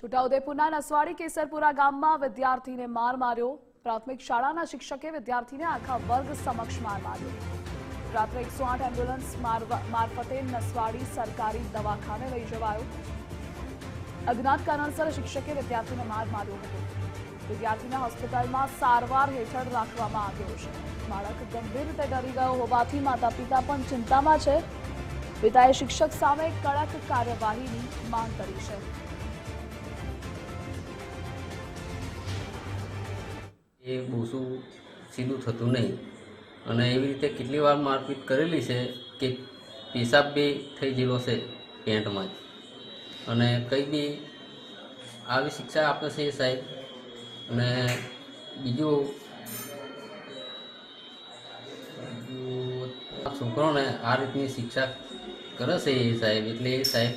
છોટાઉદેપુરના નસવાડી કેસરપુરા ગામમાં વિદ્યાર્થીને માર માર્યો. પ્રાથમિક શાળાના શિક્ષકે વિદ્યાર્થીને આખા વર્ગ સમક્ષ માર માર્યો. રાત્રે એકસો આઠ એમ્બ્યુલન્સ મારફતે નસવાડી સરકારી દવાખાને લઈ જવાયો. અજ્ઞાત કારણસર શિક્ષકે વિદ્યાર્થીને માર માર્યો હતો. વિદ્યાર્થીને હોસ્પિટલમાં સારવાર હેઠળ રાખવામાં આવ્યો છે. બાળક ગંભીર રીતે ડરી ગયો હોવાથી માતા પિતા પણ ચિંતામાં છે. પિતાએ શિક્ષક સામે કડક કાર્યવાહીની માંગ કરી છે. એ બોસું સીધું થતું નહીં. અને એવી રીતે કેટલી વાર મારપીટ કરેલી છે કે પેશાબ બી થઈ ગયેલો છે પેન્ટમાં જ. અને કંઈ બી આવી શિક્ષા આપે છે સાહેબ. અને બીજું છોકરોને આ રીતની શિક્ષા કરે છે એ સાહેબ. એટલે એ સાહેબ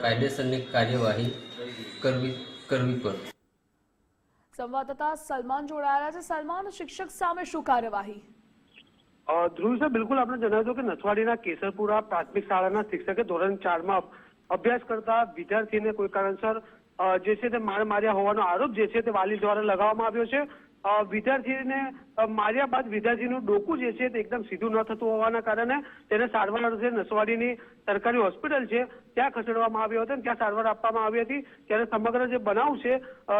કાયદેસરની કાર્યવાહી કરવી કરવી પડે. સંવાદદાતા સલમાન જોડાયેલા છે સલમાન શિક્ષક સામે શું કાર્યવાહી? ધ્રુવ સર બિલકુલ આપણે જણાવ્યું કે નથવાડીના કેસરપુરા પ્રાથમિક શાળાના શિક્ષકે ધોરણ ચારમાં અભ્યાસ કરતા વિદ્યાર્થીને કોઈ કારણસર જે છે તે માર માર્યા હોવાનો આરોપ જે છે તે વાલી દ્વારા લગાવવામાં આવ્યો છે વિદ્યાર્થીને માર્યા બાદ વિદ્યાર્થીનું ડોકું જે છે તે એકદમ સીધું ન થતું હોવાના કારણે તેને સારવાર અર્થે નસવાડીની સરકારી હોસ્પિટલ છે, ત્યાં ખસેડવામાં આવ્યો હતો અને ત્યાં સારવાર આપવામાં આવી હતી. ત્યારે સમગ્ર જે બનાવ છે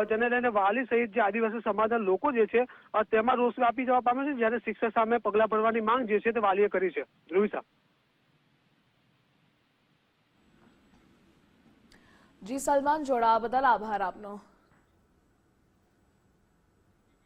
તેને લઈને વાલી સહિત જે આદિવાસી સમાજના લોકો જે છે તેમાં રોષ વ્યાપી જવા પામે છે, જ્યારે શિક્ષક સામે પગલાં ભરવાની માંગ જે છે તે વાલીએ કરી છે. ધ્રુવિસા જી, સલમાન જોડાવા બદલ આભાર આપનો.